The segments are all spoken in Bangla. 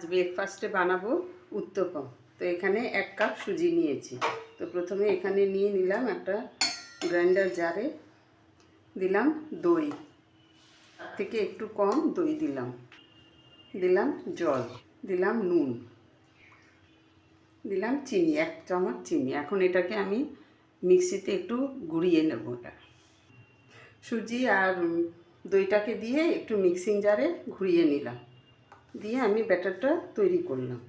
আজ ব্রেকফাস্টে বানাবো উত্তপম। তো এখানে এক কাপ সুজি নিয়েছি। তো প্রথমে এখানে নিয়ে নিলাম একটা গ্রাইন্ডার জারে দিলাম দই। থেকে একটু কম দই দিলাম। দিলাম জল। দিলাম নুন। দিলাম চিনি, এক চামচ চিনি। এখন এটাকে আমি মিক্সিতে একটু গুঁড়িয়ে নেব এটা। সুজি আর দইটাকে দিয়ে একটু মিক্সিং জারে ঘুরিয়ে নিলাম। দিয়ে আমি ব্যাটারটা তৈরি করলাম।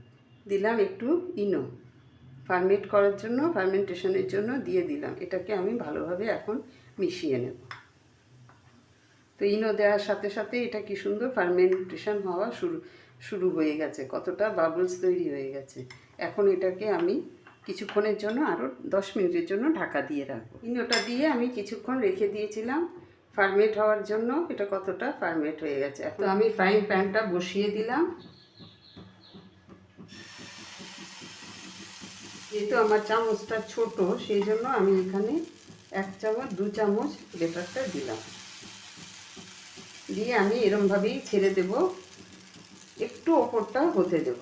দিলাম একটু ইনো। ফার্মেট করার জন্য, ফার্মেন্টেশনের জন্য দিয়ে দিলাম। এটাকে আমি ভালোভাবে এখন মিশিয়ে নেব। তো ইনো দেওয়ার সাথে সাথে এটা কি সুন্দর ফার্মেন্টেশন হওয়া শুরু শুরু হয়ে গেছে। কতটা বাবলস তৈরি হয়ে গেছে। এখন এটাকে আমি কিছুক্ষণের জন্য আরও দশ মিনিটের জন্য ঢাকা দিয়ে রাখব। ইনোটা দিয়ে আমি কিছুক্ষণ রেখে দিয়েছিলাম। ফার্মেট হওয়ার জন্য এটা কতটা ফার্মেট হয়ে গেছে। তো আমি ফ্রাইং প্যানটা বসিয়ে দিলাম। যেহেতু আমার চামচটা ছোট, সেই জন্য আমি এখানে এক চামচ, দু চামচ বেটারটা দিলাম। দিয়ে আমি এরমভাবেই ছেড়ে দেব। একটু ওপরটা হতে দেব।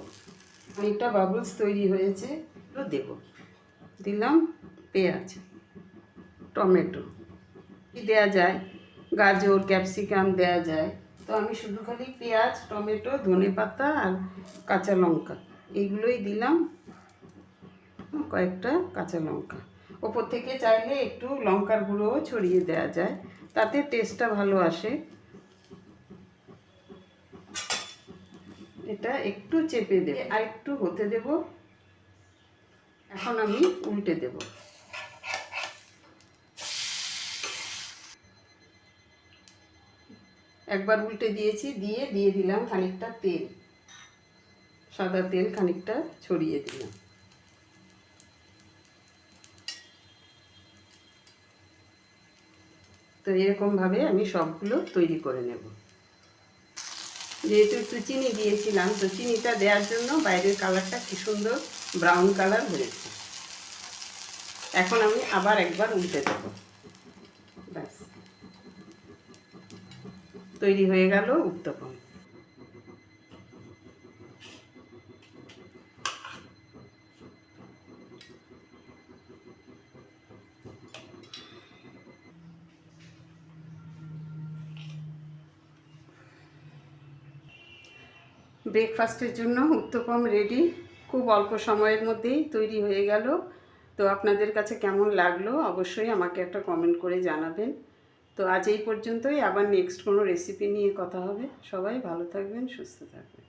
অনেকটা বাবলস তৈরি হয়েছে, এগুলো দেব। দিলাম পেঁয়াজ, টমেটো। কি দেওয়া যায়? গাজর, ক্যাপসিকাম দেওয়া যায়। তো আমি শুধু খালি পেঁয়াজ, টমেটো ধনে পাতা আর কাঁচা লঙ্কা। এইগুলোই দিলাম, কয়েকটা কাঁচা লঙ্কা। ওপর থেকে চাইলে একটু লঙ্কার গুঁড়োও ছড়িয়ে দেওয়া যায়, তাতে টেস্টটা ভালো আসে। এটা একটু চেপে দেবে আর একটু হতে দেব। এখন আমি উল্টে দেব। একবার উল্টে দিয়েছি, দিয়ে দিয়ে দিলাম খানিকটা তেল। সাদা তেল খানিকটা ছড়িয়ে দিলাম। তো এরকমভাবে আমি সবগুলো তৈরি করে নেব। যেহেতু একটু চিনি দিয়েছিলাম, তো চিনিটা দেওয়ার জন্য বাইরের কালারটা কি সুন্দর ব্রাউন কালার হয়েছে। এখন আমি আবার একবার উল্টে দেব। তৈরি হয়ে গেল উত্তপম। ব্রেকফাস্টের জন্য উত্তপম রেডি খুব অল্প সময়ের মধ্যেই তৈরি হয়ে গেল। তো আপনাদের কাছে কেমন লাগল অবশ্যই আমাকে একটা কমেন্ট করে জানাবেন। তো আজ এই পর্যন্তই। আবার নেক্সট কোনো রেসিপি নিয়ে কথা হবে। সবাই ভালো থাকবেন, সুস্থ থাকবেন।